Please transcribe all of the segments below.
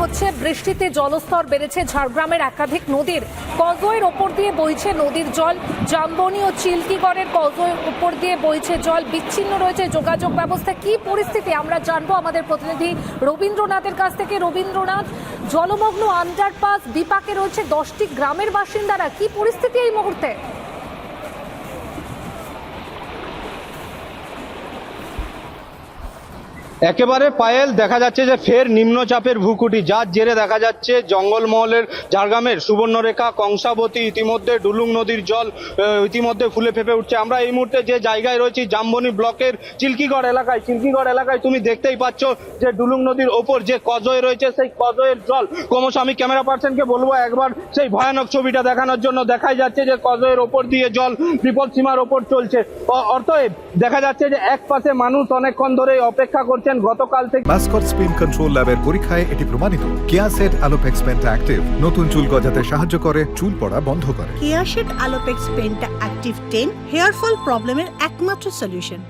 হচ্ছে, বৃষ্টিতে জলস্তর বেড়েছে। ঝাড়গ্রামের একাধিক নদীর কজয়ের ওপর দিয়ে বইছে নদীর জল। জামবনি ও চিল্কিগড়ের কজয়ের ওপর দিয়ে বইছে জল। বিচ্ছিন্ন রয়েছে যোগাযোগ ব্যবস্থা। কি পরিস্থিতি? আমরা জানব আমাদের প্রতিনিধি রবীন্দ্রনাথের কাছ থেকে। রবীন্দ্রনাথ, জলমগ্ন আন্ডারপাস বিপাকে রয়েছে দশটি গ্রামের বাসিন্দারা। কি পরিস্থিতি এই মুহূর্তে? একেবারে পায়েল, দেখা যাচ্ছে যে ফের নিম্নচাপের ভূকুটি যার জেরে দেখা যাচ্ছে জঙ্গলমহলের ঝাড়গ্রামের সুবর্ণরেখা, কংসাবতী, ইতিমধ্যে ডুলুং নদীর জল ইতিমধ্যে ফুলে ফেপে উঠছে। আমরা এই মুহূর্তে যে জায়গায় রয়েছি, জামবনি ব্লকের চিল্কিগড় এলাকায়। চিল্কিগড় এলাকায় তুমি দেখতেই পাচ্ছ যে ডুলুং নদীর ওপর যে কজয় রয়েছে, সেই কজয়ের জল। ক্রমশ আমি ক্যামেরা পার্সনকে বলব একবার সেই ভয়ানক ছবিটা দেখানোর জন্য। দেখাই যাচ্ছে যে কজয়ের ওপর দিয়ে জল বিপদ সীমার ওপর চলছে। অ- অতএব দেখা যাচ্ছে যে এক পাশে মানুষ অনেকক্ষণ ধরে অপেক্ষা করছেন গতকাল থেকে ভাস্কর স্পিন কন্ট্রোল ল্যাবের পরীক্ষায় এটি প্রমাণিত। কেয়াসেট আলোপেক্স পেন্ট অ্যাক্টিভ নতুন চুল গজাতে সাহায্য করে চুল পড়া বন্ধ করে। কিয়াসেট Alopex penta active ten hair fall প্রবলেমের একমাত্র সলিউশন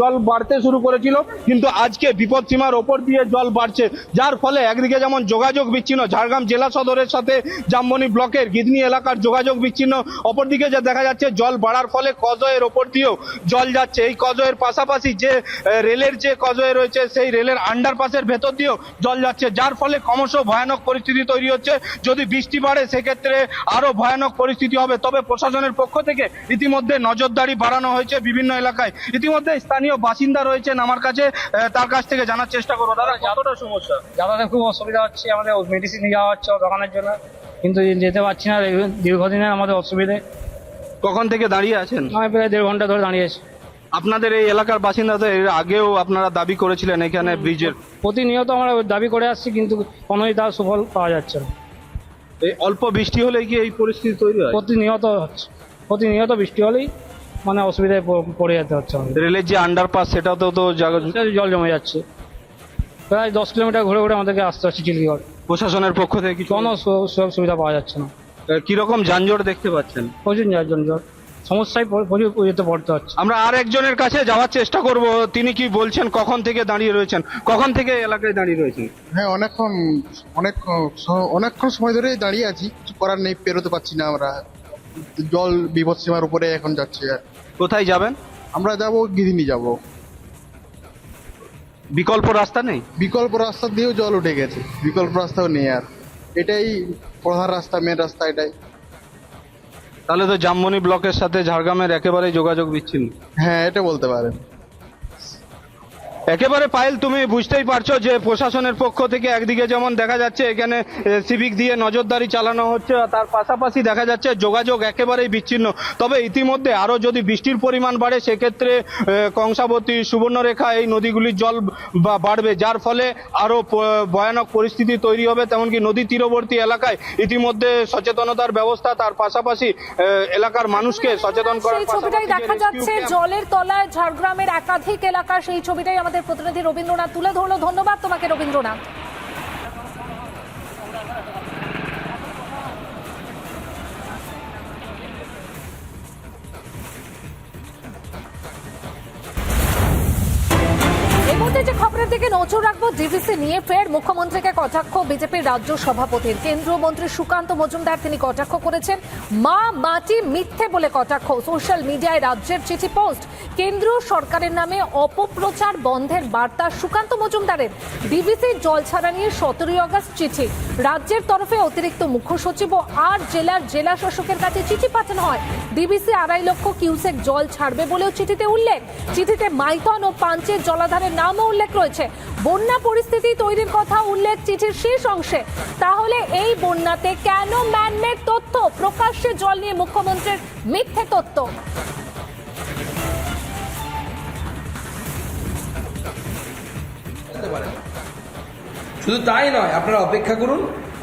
জল বাড়তে শুরু করেছিল, কিন্তু আজকে বিপদ সীমার ওপর দিয়ে জল বাড়ছে। যার ফলে একদিকে যেমন যোগাযোগ বিচ্ছিন্ন, ঝাড়গ্রাম জেলা সদরের সাথে জামবনি ব্লকের গিদনি এলাকার যোগাযোগ বিচ্ছিন্ন, অপরদিকে যে দেখা যাচ্ছে জল বাড়ার ফলে কজয়ের ওপর দিয়েও জল যাচ্ছে। এই কজয়ের পাশাপাশি যে রেলের যে কজয়ে রয়েছে, সেই রেলের আন্ডারপাসের ভেতর দিয়েও জল যাচ্ছে। যার ফলে ক্রমশ ভয়ানক পরিস্থিতি তৈরি হচ্ছে। যদি বৃষ্টি বাড়ে, সেক্ষেত্রে আরও ভয়ানক পরিস্থিতি হবে। তবে প্রশাসনের পক্ষ থেকে ইতিমধ্যে নজরদারি বাড়ানো হয়েছে বিভিন্ন এলাকায়। ইতিমধ্যে স্থানীয় বাসিন্দা রয়েছেন আমার কাছে তার কাছ থেকে জানার চেষ্টা করব। দাদা কতটা সমস্যা? যাতায়াতে খুব অসুবিধা হচ্ছে আমাদের মেডিসিন নিয়ে যাওয়া হচ্ছে দোকানের জন্য কিন্তু যেতে পারছি না দীর্ঘদিনের আমাদের অসুবিধে। কখন থেকে দাঁড়িয়ে আছেন? আমি প্রায় দেড় ঘণ্টা ধরে দাঁড়িয়েছি আপনাদের এই এলাকার বাসিন্দাদের এর আগেও আপনারা দাবি করেছিলেন এখানে ব্রিজের? প্রতিনিয়ত আমরা দাবি করে আসছি কিন্তু কোনোই তার সুফল পাওয়া যাচ্ছে না। এই অল্প বৃষ্টি হলে কি এই পরিস্থিতি তৈরি হয়? প্রতিনিয়ত হচ্ছে। প্রতিনিয়ত বৃষ্টি হলেই মানে অসুবিধায় পড়ে যেতে হচ্ছে আমাদের। রেলের যে আন্ডারপাস সেটাতেও তো জল জমে যাচ্ছে। প্রায় দশ কিলোমিটার ঘুরে ঘুরে আমাদেরকে আসতে হচ্ছে চিলগড় প্রশাসনের পক্ষ থেকে কিছু কোনো সুযোগ সুবিধা পাওয়া যাচ্ছে না। কীরকম যানজট দেখতে পাচ্ছেন? প্রচুর জন্য সমস্যায় প্রচুর যেতে পড়তে হচ্ছে। আমরা আর একজনের কাছে যাওয়ার চেষ্টা করব। তিনি কি বলছেন কখন থেকে দাঁড়িয়ে রয়েছেন? কখন থেকে এলাকায় দাঁড়িয়ে রয়েছেন? হ্যাঁ অনেকক্ষণ অনেক অনেকক্ষণ সময় ধরে দাঁড়িয়ে আছি। কিছু করার নেই পেরোতে পারছি না আমরা। জল বিপদ সীমার উপরে এখন যাচ্ছে। কোথায় যাবেন? আমরা যাব গিরিনি যাব। বিকল্প রাস্তা নেই? বিকল্প রাস্তা দিয়েও জল উঠে গেছে। বিকল্প রাস্তাও নেই আর। এটাই প্রধান রাস্তা মেন রাস্তা এটাই। তাহলে তো জামমনি ব্লকের সাথে ঝাড়গ্রামের একেবারেই যোগাযোগ বিচ্ছিন্ন। হ্যাঁ এটা বলতে পারেন। একেবারে পায়েল তুমি বুঝতেই পারছ যে প্রশাসনের পক্ষ থেকে একদিকে যেমন দেখা যাচ্ছে এখানে সিভিক দিয়ে নজরদারি চালানো হচ্ছে তার পাশাপাশি দেখা যাচ্ছে যোগাযোগ একেবারেই বিচ্ছিন্ন। তবে ইতিমধ্যে আরও যদি বৃষ্টির পরিমাণ বাড়ে সেক্ষেত্রে কংসাবতী সুবর্ণরেখা এই নদীগুলির জল বাড়বে। যার ফলে আরও প- ভয়ানক পরিস্থিতি তৈরি হবে তেমনকি নদী তীরবর্তী এলাকায় ইতিমধ্যে সচেতনতার ব্যবস্থা তার পাশাপাশি এলাকার মানুষকে সচেতন করার ছবিটাই দেখা যাচ্ছে জলের তলায় ঝাড়গ্রামের একাধিক এলাকা সেই ছবিটাই আমাদের প্রতিনিধি রবীন্দ্রনাথ তুলে ধরলো ধন্যবাদ তোমাকে রবীন্দ্রনাথ। মুহূর্তে যে খবরের দিকে নজর রাখব ডিভিসি নিয়ে ফের মুখ্যমন্ত্রীকে কটাক্ষ, বিজেপির রাজ্য সভাপতির। কেন্দ্রীয় মন্ত্রী সুকান্ত মজুমদার তিনি কটাক্ষ করেছেন, মা মাটি মিথ্যে বলে কটাক্ষ। সোশ্যাল মিডিয়ায় রাজ্যের চিঠি পোস্ট, কেন্দ্রীয় সরকারের নামে অপপ্রচার বন্ধের বার্তা সুকান্ত মজুমদারের। ডিভিসি জল ছাড়া নিয়ে সতেরোই আগস্ট চিঠি। রাজ্যের তরফে অতিরিক্ত মুখ্য সচিব ও আট জেলার জেলা শাসকের কাছে চিঠি পাঠানো হয়। ডিবিসি আড়াই লক্ষ কিউসেক জল ছাড়বে বলেও চিঠিতে উল্লেখ। চিঠিতে মাইথন ও পাঞ্চের জলাধারের নামও উল্লেখ রয়েছে। বন্যা পরিস্থিতি তৈরির কথা উল্লেখ চিঠির শেষ অংশে। তাহলে এই বন্যাতে কেন ম্যানমেড তথ্য, প্রকাশ্যে জল নিয়ে মুখ্যমন্ত্রীর মিথ্যে তথ্য? শুধু তাই নয়, আপনারা অপেক্ষা করুন,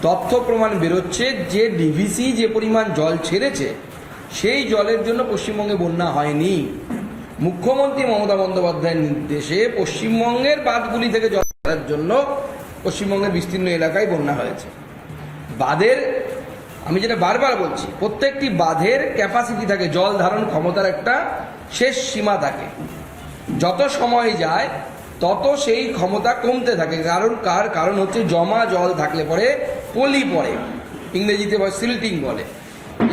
তথ্য প্রমাণ বেরোচ্ছে, যে ডিভিসি যে পরিমাণ জল ছেড়েছে, সেই জলের জন্য পশ্চিমবঙ্গে বন্যা হয়নি। মুখ্যমন্ত্রী মমতা বন্দ্যোপাধ্যায়ের নির্দেশে পশ্চিমবঙ্গের বাঁধগুলি থেকে জল ছাড়ার জন্য পশ্চিমবঙ্গের বিস্তীর্ণ এলাকায় বন্যা হয়েছে। বাঁধের, আমি যেটা বারবার বলছি, প্রত্যেকটি বাঁধের ক্যাপাসিটি থাকে, জল ধারণ ক্ষমতার একটা শেষ সীমা থাকে। যত সময় যায়, তত সেই ক্ষমতা কমতে থাকে। কারণ, কার কারণ হচ্ছে জমা জল থাকলে পরে পলি পড়ে। ইংরেজিতে বলে সিল্টিং বলে।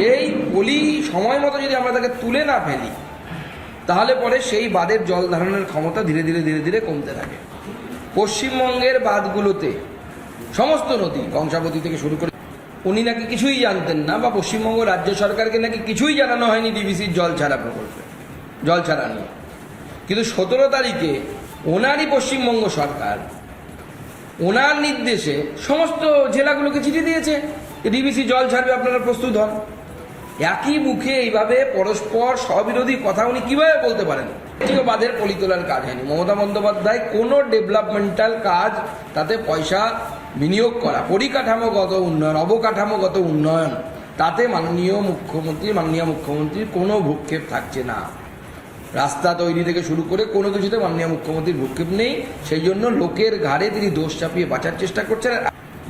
এই পলি সময় মতো যদি আমরা তাকে তুলে না ফেলি তাহলে পরে সেই বাঁধের জল ধারণের ক্ষমতা ধীরে ধীরে ধীরে ধীরে কমতে থাকে। পশ্চিমবঙ্গের বাঁধগুলোতে সমস্ত নদী কংসাবতী থেকে শুরু করে উনি নাকি কিছুই জানতেন না বা পশ্চিমবঙ্গ রাজ্য সরকারকে নাকি কিছুই জানানো হয়নি ডিবিসির জল ছাড়া প্রকল্পে। জল ছাড়া নিয়ে। কিন্তু সতেরো তারিখে ওনারই পশ্চিমবঙ্গ সরকার ওনার নির্দেশে সমস্ত জেলাগুলোকে চিঠি দিয়েছে ডিবিসি জল ছাড়বে, আপনারা প্রস্তুত হন। একই মুখে এইভাবে পরস্পর স্ববিরোধী কথা উনি কীভাবে বলতে পারেন? এটিও বাঁধের পলি তোলার কাজ হয়নি। মমতা বন্দ্যোপাধ্যায় কোনো ডেভেলপমেন্টাল কাজ, তাতে পয়সা বিনিয়োগ করা, পরিকাঠামোগত উন্নয়ন, অবকাঠামোগত উন্নয়ন, তাতে মাননীয় মুখ্যমন্ত্রী, মাননীয় মুখ্যমন্ত্রীর কোনো ভূক্ষেপ থাকছে না। রাস্তা তৈরি থেকে শুরু করে কোনো কিছুতে মাননীয় মুখ্যমন্ত্রীর ভূক্ষেপ নেই। সেই জন্য লোকের ঘাড়ে তিনি দোষ চাপিয়ে বাঁচার চেষ্টা করছেন।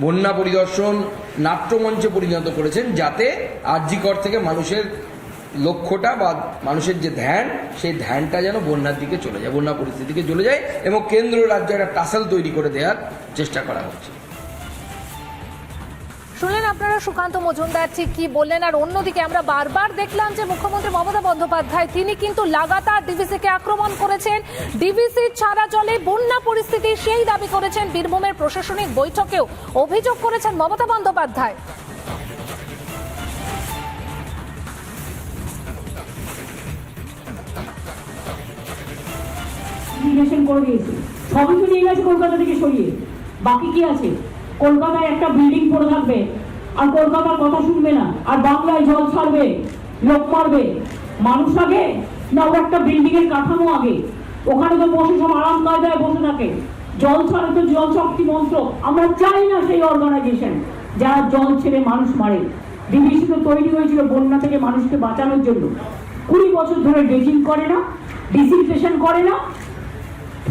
বন্যা পরিদর্শন, নাট্যমঞ্চে পরিণত করেছেন যাতে আর্যিকর থেকে মানুষের লক্ষ্যটা বা মানুষের যে ধ্যান, সেই ধ্যানটা যেন বন্যার দিকে চলে যায়, বন্যা পরিস্থিতিকে চলে যায় এবং কেন্দ্র রাজ্যে একটা টাসেল তৈরি করে দেওয়ার চেষ্টা করা হচ্ছে। শুনলেন আপনারা সুকান্ত মজুমদার, ঠিক কি বললেন? আর অন্যদিকে আমরা বারবার দেখলাম যে মুখ্যমন্ত্রী মমতা বন্দ্যোপাধ্যায়, তিনি কিন্তু লাগাতার ডিভিসিকে আক্রমণ করেছেন। ডিভিসি ছাড়া জলে বন্যা পরিস্থিতি সেই দাবি করেছেন বীরভূমের প্রশাসনিক বৈঠকেও। অভিযোগ করেছেন মমতা বন্দ্যোপাধ্যায়। করে দিয়েছে। নিয়ে গেছে কলকাতা থেকে সরিয়ে। বাকি কি আছে? কলকাতায় একটা বিল্ডিং পড়ে থাকবে। আর কলকাতার কথা শুনবে না। আর বাংলায় জল ছাড়বে, লোক মারবে। মানুষ আগে না, ওর একটা বিল্ডিং এর কাঠামো আগে। ওখানে তো বসে সব আরাম কায়দায় বসে থাকে। জল ছাড়া তো জল শক্তি মন্ত্র। আমরা চাই না সেই অর্গানাইজেশন যারা জল ছেড়ে মানুষ মারে। ডিবিসি তো তৈরি হয়েছিল বন্যা থেকে মানুষকে বাঁচানোর জন্য। কুড়ি বছর ধরে ড্রেজিং করে না ডিসিনফেকশন করে না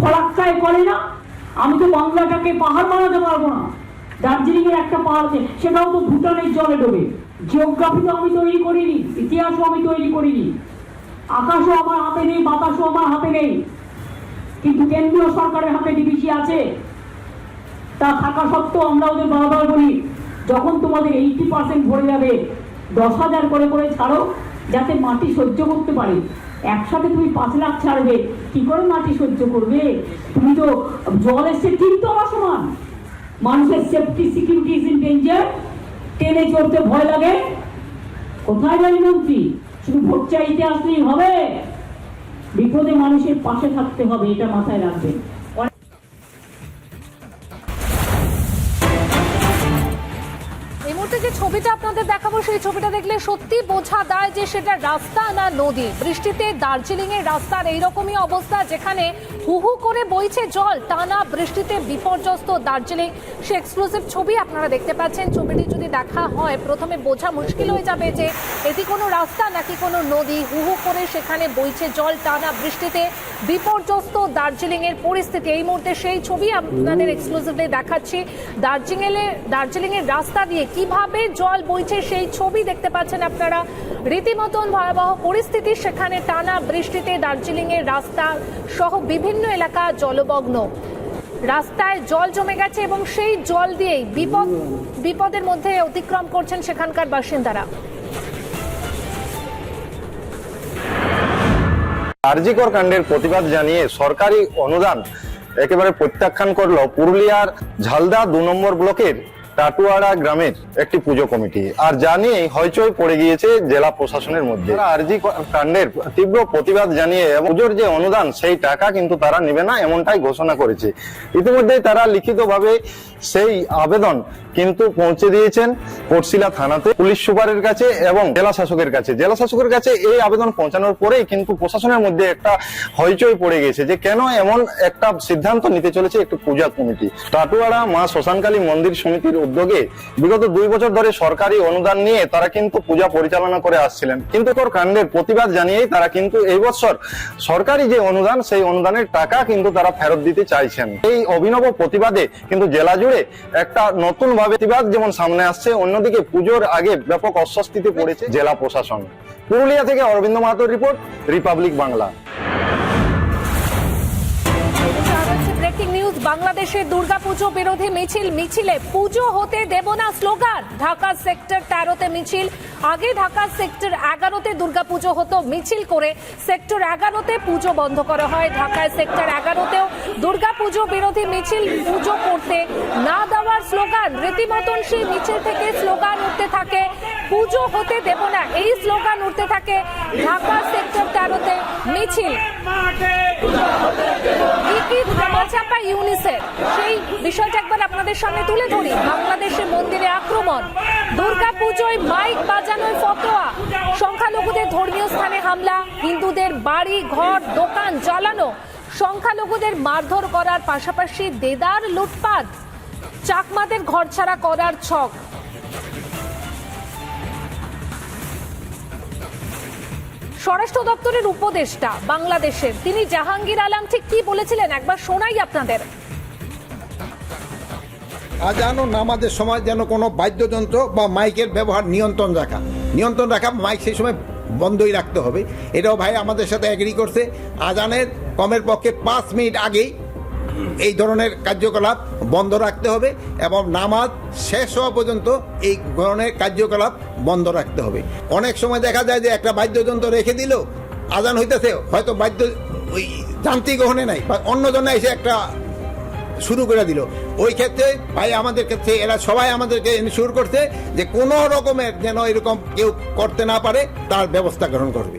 ফরাক্কায় করে না। আমি তো বাংলাটাকে পাহাড় বানাতে পারব না। দার্জিলিং এর একটা পাহাড় আছে, সেটাও তো ভুটানের জলে ডোবে। জিওগ্রাফি তো আমি তৈরি করিনি, ইতিহাসও আমি তৈরি করিনি। আকাশও আমার হাতে নেই, বাতাসও আমার হাতে নেই। কিন্তু কেন্দ্রীয় সরকারের হাতে ডিবিসি আছে। তা থাকা সত্ত্বেও আমরা ওদের বারবার বলি, যখন তোমাদের এইটি পার্সেন্ট ভরে যাবে, দশ হাজার করে করে ছাড়ো, যাতে মাটি সহ্য করতে পারে। একসাথে তুমি পাঁচ লাখ ছাড়বে, কি করে মাটি সহ্য করবে? তুমি তো জল এসছে ঠিক তো আমার সমান। মানুষের safety security is in danger ট্রেনে চড়তে ভয় লাগে। কোথায় যাই মন্ত্রী? শুধু ভোট চাইতে আসলেই হবে। বিপদে মানুষের পাশে থাকতে হবে, এটা মাথায় রাখবেন। দেখাবো সেই ছবিটা দেখলে সত্যি বোঝা দেয় যে সেটা রাস্তা না নদী। বৃষ্টিতে দার্জিলিং এর রাস্তার এইরকমই অবস্থা যেখানে হু হু করে বইছে জল, টানা বৃষ্টিতে বিপর্যস্ত দার্জিলিং। সে এক্সক্লুসিভ ছবি আপনারা দেখতে পাচ্ছেন। ছবিটি যদি দেখা হয়, প্রথমে বোঝা মুশকিল হয়ে যাবে যে এটি কোনো রাস্তা নাকি কোনো নদী। হু হু করে সেখানে বইছে জল, টানা বৃষ্টিতে বিপর্যস্ত দার্জিলিং এর পরিস্থিতি। এই মুহূর্তে সেই ছবি আপনাদের এক্সক্লুসিভলি দেখাচ্ছি। দার্জিলিং এর দার্জিলিং এর রাস্তা দিয়ে কীভাবে জল বইছে সেই ছবি দেখতে পাচ্ছেন আপনারা। রীতিমতন ভয়াবহ পরিস্থিতি সেখানে টানা বৃষ্টিতে দার্জিলিং এর রাস্তা সহ বিভিন্ন এলাকা জলমগ্ন। রাস্তায় জল জমে গেছে এবং সেই জল দিয়েই বিপদ, বিপদের মধ্যে অতিক্রম করছেন সেখানকার বাসিন্দারা। আরজিকর কাণ্ডের প্রতিবাদ জানিয়ে সরকারি অনুদান একেবারে প্রত্যাখ্যান করল পুরুলিয়ার ঝালদা দু নম্বর ব্লকের টাটুয়াড়া গ্রামের একটি পুজো কমিটি। আর জানিয়ে হইচই পড়ে গিয়েছে জেলা প্রশাসনের মধ্যে। আরজি কাণ্ডের তীব্র প্রতিবাদ জানিয়ে পুজোর যে অনুদান, সেই টাকা কিন্তু তারা নেবে না এমনটাই ঘোষণা করেছে। ইতিমধ্যে তারা লিখিতভাবে সেই আবেদন কিন্তু পৌঁছে দিয়েছেন কোটশিলা থানাতে পুলিশ সুপারের কাছে এবং জেলা শাসকের কাছে। জেলা শাসকের কাছে এই আবেদন পৌঁছানোর পরেই কিন্তু প্রশাসনের মধ্যে একটা হইচই পড়ে গেছে যে কেন এমন একটা সিদ্ধান্ত নিতে চলেছে একটি পূজা কমিটি। টাটুয়াড়া মা শ্মশানকালী মন্দির সমিতির উদ্যোগে বিগত দুই বছর ধরে সরকারি অনুদান নিয়ে তারা কিন্তু পূজা পরিচালনা করে আসছিলেন। কিন্তু তোর কাণ্ডের প্রতিবাদ জানিয়েই তারা কিন্তু এই বছর সরকারি যে অনুদান, সেই অনুদানের টাকা কিন্তু তারা ফেরত দিতে চাইছেন। এই অভিনব প্রতিবাদে কিন্তু জেলা জুড়ে একটা নতুন ভাবে প্রতিবাদ যেমন সামনে আসছে, অন্যদিকে পুজোর আগে ব্যাপক অস্বস্তিতে পড়েছে জেলা প্রশাসন। পুরুলিয়া থেকে অরবিন্দ মাহাতোর রিপোর্ট, রিপাবলিক বাংলা। আর হচ্ছে বাংলাদেশের দুর্গাপুজো বিরোধী মিছিল, মিছিলে পুজো হতে দেব না স্লোগান। ঢাকা সেক্টর তেরোতে মিছিল, আগে ঢাকা সেক্টর এগারোতে দুর্গাপুজো হতো মিছিল করে সেক্টর এগারোতে পুজো বন্ধ করা হয়। ঢাকায় সেক্টর এগারোতেও দুর্গাপুজো বিরোধী মিছিল পুজো করতে না দেওয়ার স্লোগান। রীতিমতন সেই মিছিল থেকে স্লোগান উঠতে থাকে পুজো হতে দেব না। এই স্লোগান উঠতে থাকে ঢাকা সেক্টর তেরোতে মিছিল। ধামাচাপা ইউনিসেফ? সেই বিষয়টা একবার আপনাদের সামনে তুলে ধরি। বাংলাদেশে মন্দিরে আক্রমণ। দুর্গা পুজোয় মাইক বাজানোয় ফতোয়া। সংখ্যালঘুদের ধর্মীয় স্থানে হামলা। হিন্দুদের বাড়ি, ঘর, দোকান জ্বালানো। সংখ্যালঘুদের মারধর করার পাশাপাশি দেদার লুটপাট। চাকমাদের ঘরছাড়া করার ছক। স্বরাষ্ট্র দপ্তরের উপদেষ্টা বাংলাদেশের। তিনি জাহাঙ্গীর আলম ঠিক কি বলেছিলেন? একবার শোনাই আপনাদের। আজান ও নামাজের সময় যেন কোনো বাদ্যযন্ত্র বা মাইকের ব্যবহার নিয়ন্ত্রণ রাখা। নিয়ন্ত্রণ রাখা মাইক সেই সময় বন্ধই রাখতে হবে। এটাও ভাই আমাদের সাথে অ্যাগ্রি করছে। আজানের কমের পক্ষে পাঁচ মিনিট আগেই এই ধরনের কার্যকলাপ বন্ধ রাখতে হবে এবং নামাজ শেষ হওয়া পর্যন্ত এই ধরনের কার্যকলাপ বন্ধ রাখতে হবে। অনেক সময় দেখা যায় যে একটা বাদ্যযন্ত্র রেখে দিল, আজান হইতেছে, হয়তো বাদ্য ওই যান্ত্রিক গ্রহণে নাই বা অন্য জন্য এসে একটা শুরু করে দিল। ওই ক্ষেত্রে ভাই আমাদের ক্ষেত্রে এরা সবাই আমাদেরকে ইনশিওর করছে যে কোনো রকমের যেন এরকম কেউ করতে না পারে, তার ব্যবস্থা গ্রহণ করবে।